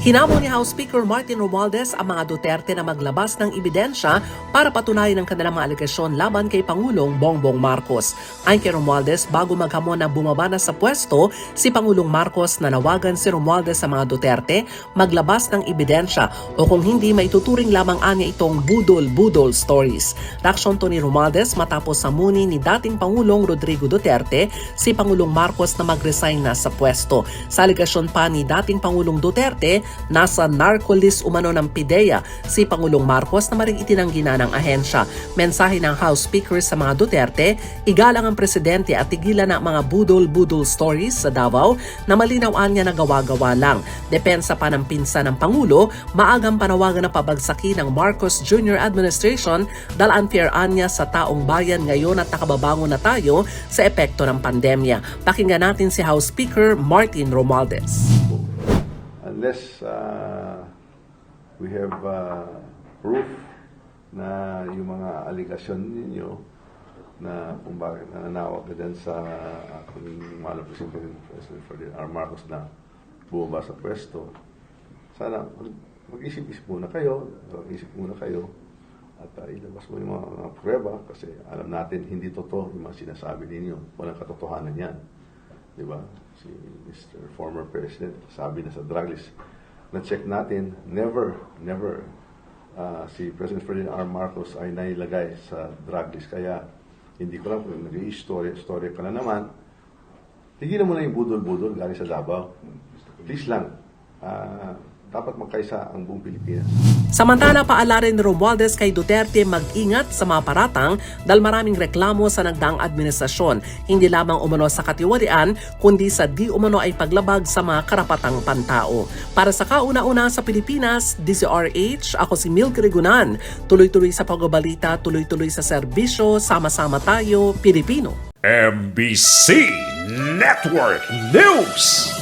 Hinamon ni House Speaker Martin Romualdez ang mga Duterte na maglabas ng ebidensya para patunayan ang kanilang mga alegasyon laban kay Pangulong Bongbong Marcos. Ayon kay Romualdez, bago maghamon na bumaba na sa pwesto si Pangulong Marcos na nawagan si Romualdez sa mga Duterte maglabas ng ebidensya o kung hindi maituturing lamang anya itong budol-budol stories. Reaksyon to ni Romualdez matapos samuni ni dating Pangulong Rodrigo Duterte si Pangulong Marcos na mag-resign na sa pwesto. Sa alegasyon pa ni dating Pangulong Duterte, nasa narco-list umano ng PIDEA si Pangulong Marcos na maring itinanggi na ng ahensya. Mensahe ng House Speaker sa mga Duterte, igalang ang presidente at tigilan na mga budol-budol stories sa Davao na malinawaan niya na gawa-gawa lang. Depensa pa ng pinsa ng Pangulo, maagang panawagan na pabagsakin ng Marcos Jr. administration dahil unfair niya sa taong bayan ngayon at nakababangon na tayo sa epekto ng pandemya. Pakinggan natin si House Speaker Martin Romualdez. Unless uh, we have uh, proof na yung mga aligasyon ninyo na kung bakit nananawag ka dyan sa ating mahal President, President Ferdinand R. Marcos na bumaba sa pwesto, sana mag- mag-isip-isip muna kayo, mag-isip muna kayo, at uh, ilabas mo yung mga, mga prueba kasi alam natin hindi totoo yung mga sinasabi ninyo. Walang katotohanan yan. Di ba? Si Mr. Former President, sabi na sa drug list, na-check natin, never, never ah, si President Ferdinand R. Marcos ay nailagay sa drug list. Kaya hindi ko lang kung nag-i-story, story ka na naman, tigilan mo na yung budol-budol galing sa Davao. Please lang. ah, dapat magkaisa ang buong Pilipinas. Samantala, paalala rin ni Romualdez kay Duterte mag-ingat sa mga paratang dahil maraming reklamo sa nagdaang administrasyon, hindi lamang umano sa katiwalian, kundi sa di umano ay paglabag sa mga karapatang pantao. Para sa kauna-una sa Pilipinas, DCRH, ako si Milk Rigunan. Tuloy-tuloy sa pagbabalita, tuloy-tuloy sa serbisyo, sama-sama tayo, Pilipino. MBC Network News.